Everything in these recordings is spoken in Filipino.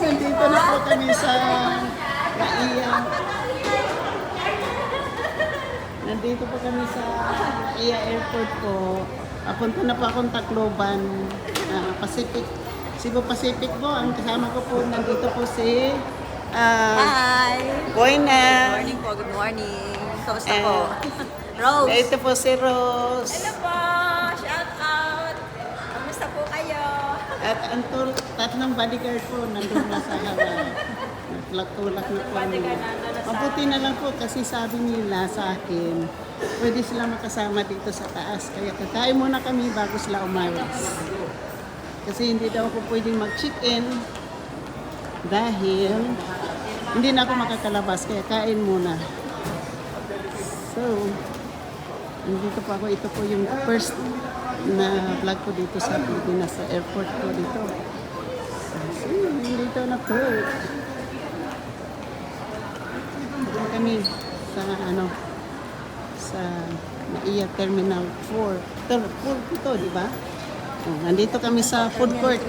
Nandito na po kami sa Naiya. Nandito po kami sa Naiya Airport po. Papunta na po akong Tacloban, ah, Pacific. Cebu Pacific po. Ang kasama ko po, nandito po si uh, Hi! Boyna. Good morning po, good morning. Kamusta Eh, po? Rose! Ito po si Rose. Hello po! At ang tul- tatlong bodyguard po nandun na sa harap. Tulak-tulak na po. Bodyguard nandun na sa- Mabuti na lang po kasi sabi nila sa akin, pwede sila makasama dito sa taas. Kaya kakain muna kami bago sila umalis. Kasi hindi daw ako pwedeng mag-check-in dahil hindi na ako makakalabas. Kaya kain muna. So, nandito po ako. Ito po yung first na vlog ko dito sa Pilipinas, sa airport ko dito. So, nandito na po. Dito kami sa ano, sa Naiya Terminal 4. Ter 4 ito, di ba? Oh, nandito kami sa food court.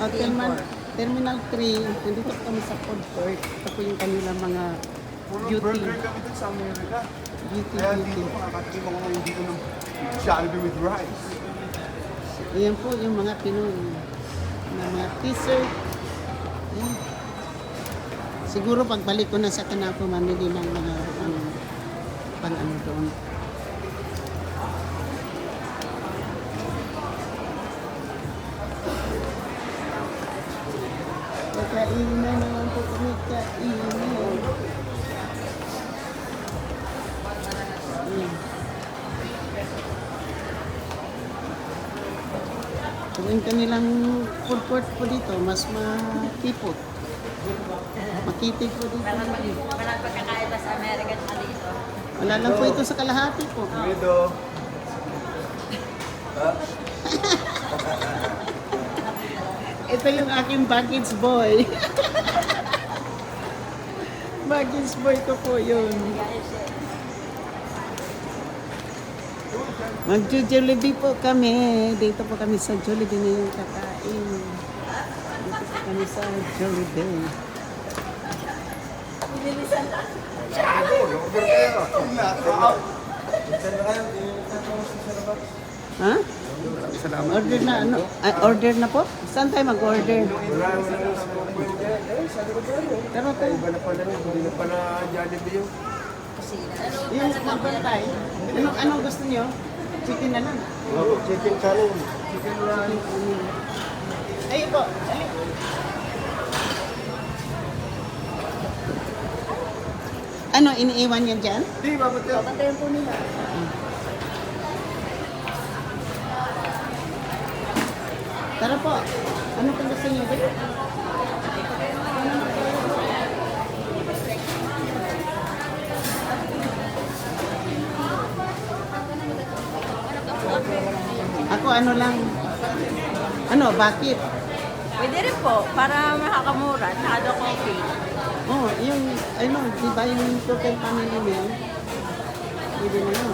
Oh, terminal, terminal 3. Nandito kami sa food court. Ito po yung kanilang mga beauty. Burger kami sa Amerika. Kaya dito makakatikim ako ngayon dito ng with rice. Ayan po yung mga Pinoy na mga t-shirt. Siguro pagbalik ko na sa Kanapo, mamili ng mga ano, pang ano doon. Yung kanilang food court po dito, mas makipot. Makitid po dito. Walang pagkakaiba sa American at dito. Wala lang po ito sa kalahati po. Dito. Ito yung aking baggage boy. baggage boy ko po yun. Magjo-Jollibee po kami. Dito po kami sa Jollibee na yung kakain. Dito po kami sa Jollibee. Order kayo. Ha? Salamat. Order na ano? Ah, order na po? Saan tayo mag-order? Sabi. Pero tayo. Iba na pala yun. Hindi na pala Jollibee yung Yung magbantay. Anong, anong gusto niyo? Chicken na lang. oh, chicken challenge. Chicken lang. Ay po. Ali. Ano, iniiwan niya dyan? Di, babat yan. Bantayan po nila. Tara po. Ano kung gusto niyo? Ako ano lang. Ano, bakit? Pwede rin po, para makakamura. Nado coffee. Oh, yung, ano, di ba yung total family meal? Pwede na yun.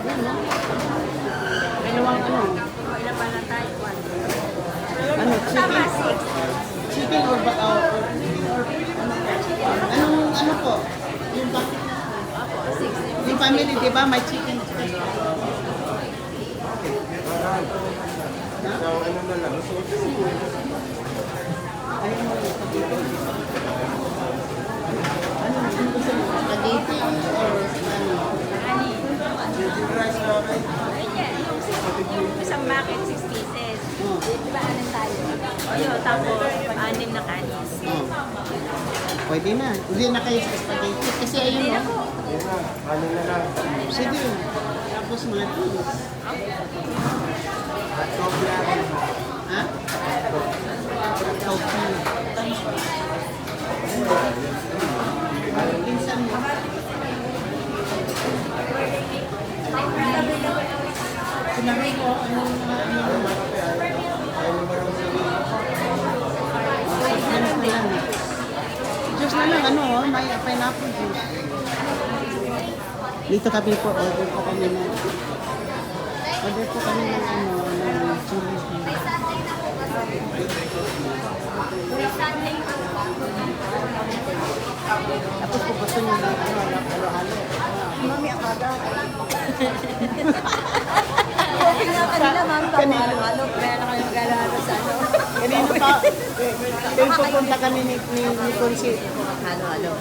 Yun, no? Dalawang ano, ilan pa lang tayo? Ano, chicken, chicken or, ba, or, or, or ano, anong, ano po? Yung ba, Opo, six. yung family, di ba, may chicken. Ha? So, ano na lang. Ayaw mo yung spaghetti. Ano, ano gusto mo? Spaghetti or ano? Ani? Chicken rice na kayo. Ganyan, yung, six- yung isang bucket, six pieces. Oh. Di ba, anin tayo? O yun, tapos, anim na kanis. Oh. Pwede na. Hindi na kayo sa spaghetti. Kasi ayun, Hindi na. Yan na. Lang. Sige. Tapos mga cheese. At coffee natin. Ha? Coffee. Pinsan mo. Sinabi ko, ano. Juice na lang, ano, oh, may pineapple juice. Dito kami po, order po kami na. Order po kami ng ano, ng chili. Tapos kung gusto nyo ng ano, halo-halo. Mami, ang aga. Okay nga kanila, ma'am. Kanina. Halo-halo. Kaya na kayo mag-halo sa ano. Kanina pa, tuwing pupunta kami ni, ni, ni Consi. Halo-halo.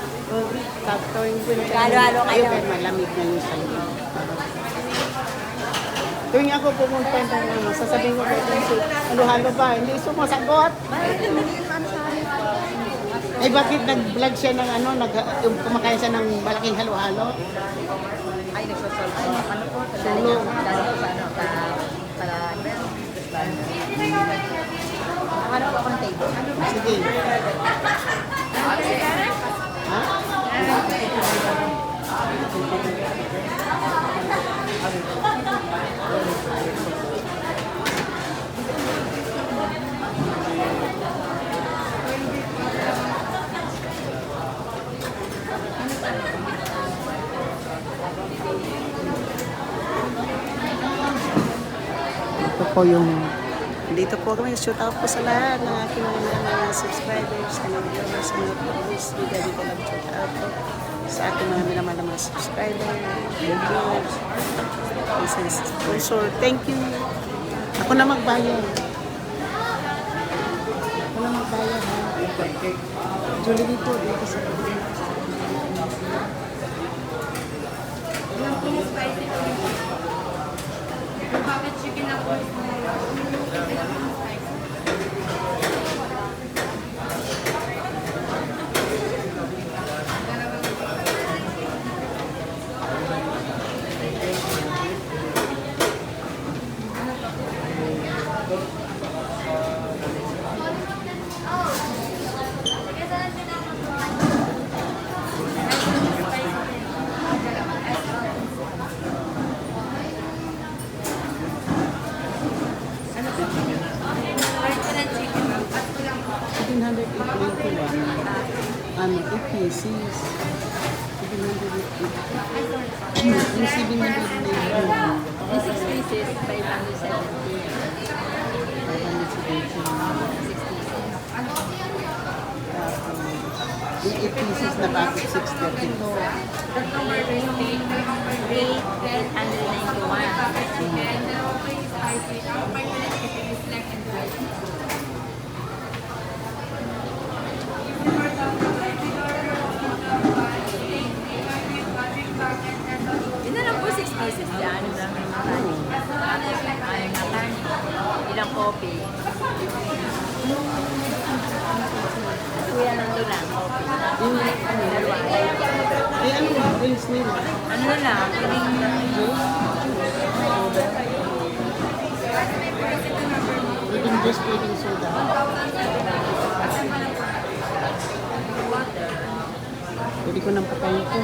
Tuwing pupunta Halo-halo kayo. Ayun, malamig na yung sa'yo. Tuwing ako pumunta ng ano, sasabihin ko kay Consi, halo-halo ba? Hindi sumasagot. Ay bakit nag-vlog siya ng ano, nag, yung kumakain siya ng malaking halo-halo? Ay, nagsasolve. Ano po? Solo. Dali ko sa ano, sa... Sa... Ano po akong table? Sige. Ha? Ito po yung dito po kami, shoot out po sa lahat ng aking mga, subscribers, mga viewers, mga followers. Dito dito lang shoot out po sa aking mga minamahal na mga subscribers, viewers, sponsor. Thank you. Ako na magbayad. Ako na magbayad ha. Jollibee po dito sa Seven 8 pieces. 780. Yung 780. Yung 6 pieces, 570. 570. Yung 8 pieces na bakit 632. 6 pieces dyan. Ano na. Ilang coffee. Kuya nandun lang, coffee. Yung ano, Dalawa. eh ano yung drinks nila? Ano na lang, pwedeng Pwedeng juice, pwedeng soda. Pwede ko nang patayin ko.